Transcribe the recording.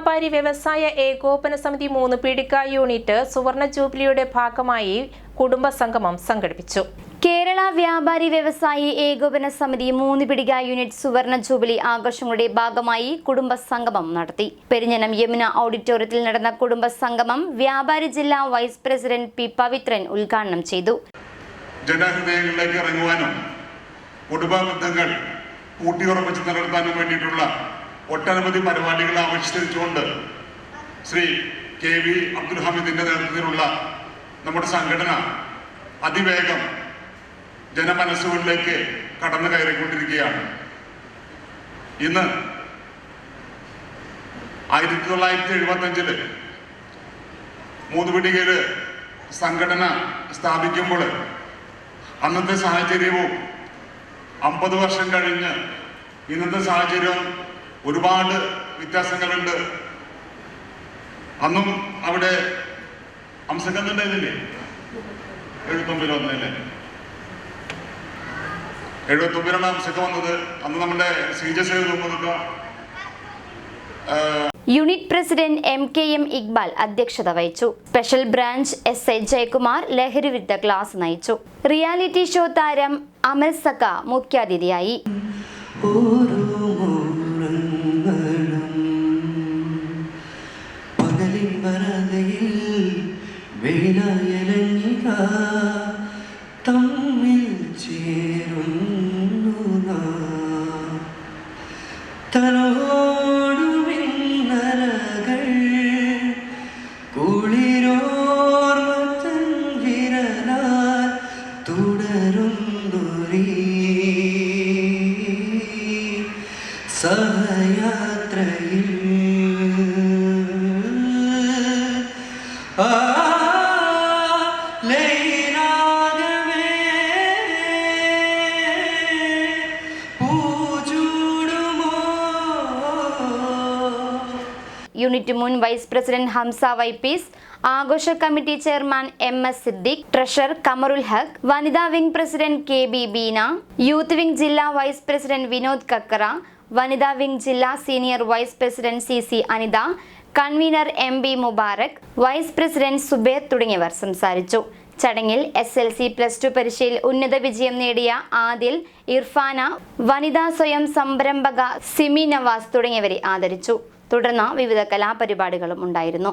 വ്യാപാരി വ്യവസായ ഏകോപന സമിതി മൂന്ന് പീഡിക യൂണിറ്റ് സുവർണ ജൂബിലിയുടെ ഭാഗമായി കുടുംബ സംഗമം സംഘടിപ്പിച്ചു. കേരള വ്യാപാരി വ്യവസായി ഏകോപന സമിതി മൂന്ന് പിടിക യൂണിറ്റ് സുവർണ ജൂബിലി ആഘോഷങ്ങളുടെ ഭാഗമായി കുടുംബ സംഗമം നടത്തി. പെരിഞ്ഞനം യമുന ഓഡിറ്റോറിയത്തിൽ നടന്ന കുടുംബ സംഗമം വ്യാപാരി ജില്ലാ വൈസ് പ്രസിഡന്റ് പി പവിത്രൻ ഉദ്ഘാടനം ചെയ്തു. ജനഹൃദയങ്ങളിലേക്ക് ഇറങ്ങുവാനും കുടുംബ ബന്ധങ്ങൾ ഊട്ടിയുറപ്പിച്ച് നിലനിർത്താനും വേണ്ടിയിട്ടുള്ള ഒട്ടനവധി പരിപാടികൾ ആവിഷ്കരിച്ചുകൊണ്ട് ശ്രീ കെ വി അബ്ദുൽ ഹമീദിന്റെ നേതൃത്വത്തിലുള്ള നമ്മുടെ സംഘടന അതിവേഗം ജനമനസ്സുകളിലേക്ക് കടന്നു കയറിക്കൊണ്ടിരിക്കുകയാണ്. ഇന്ന് ആയിരത്തി തൊള്ളായിരത്തി എഴുപത്തി അഞ്ചിൽ മൂന്നുപിടികയിൽ സംഘടന സ്ഥാപിക്കുമ്പോൾ അന്നത്തെ സാഹചര്യവും അമ്പത് വർഷം കഴിഞ്ഞ് ഇന്നത്തെ സാഹചര്യവും ഒരുപാട് വ്യത്യാസങ്ങളുണ്ട്. അന്നും അവിടെ അംസക്കന്നുണ്ടായിരുന്നില്ലേ എഴുപത്തൊമ്പതിൽ വന്നതല്ലേ? എഴുപത്തൊമ്പതിലാണ് അംസക്ക വന്നത്. അന്ന് നമ്മുടെ C J സേവനമൊക്കെ unit president M K M Iqbal അധ്യക്ഷത വഹിച്ചു. Special branch S A Jayakumar ലഹരിവിരുദ്ധ ക്ലാസ് നയിച്ചു. റിയാലിറ്റി ഷോ താരം അമൽ സക്ക മുഖ്യാതിഥിയായി. പകലിൻ വരതയിൽ വേലായലഞ്ഞിക തമ്മിൽ ചേരുന്നു നാം. തലോടുമിന്നലകൾ കുളിരോർമ്മത്തൻ വിരലാൽ തുടരുന്നൊരീ സഹയാത്രയിൽ യൂണിറ്റ് മുൻ വൈസ് പ്രസിഡന്റ് ഹംസ വൈപ്പീസ് ആഘോഷ committee chairman M S Siddique treasurer Kamarul Haq വനിതാ wing president K B Beena youth wing ജില്ലാ വൈസ് പ്രസിഡന്റ് വിനോദ് കക്കറ വനിതാ വിംഗ് ജില്ലാ senior vice president C C Anitha convener M B Mubarak vice president Zubair തുടങ്ങിയവർ സംസാരിച്ചു. ചടങ്ങിൽ S L C plus two പരീക്ഷയിൽ ഉന്നത വിജയം നേടിയ ആദിൽ ഇർഫാന വനിതാ സ്വയം സംരംഭക സിമി നവാസ് തുടങ്ങിയവരെ ആദരിച്ചു. തുടർന്ന് വിവിധ കലാപരിപാടികളും ഉണ്ടായിരുന്നു.